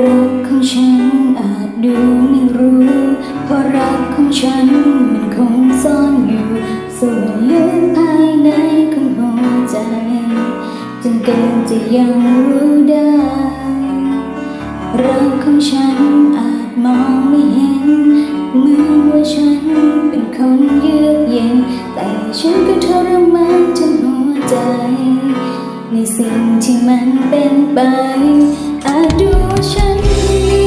รักของฉันอาจดูไม่รู้ เพราะรักของฉันมันคงซ่อนอยู่ส่วนลึกภายในของหัวใจ จนเกินจะยังรู้ได้ รักของฉันอาจมองไม่เห็นเหมือนว่าฉันเป็นคนเยือกเย็น แต่ฉันก็ทรมานจนหัวใจ ในสิ่งที่มันเป็นไป อาจดูฉัน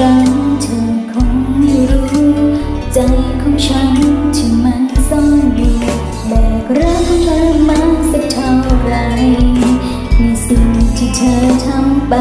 รั้งเธอคงไม่รู้ ใจของฉันที่มันซ่อนอยู่แบกรักของเธอมาสักเท่าไรในสิ่งที่เธอทำไป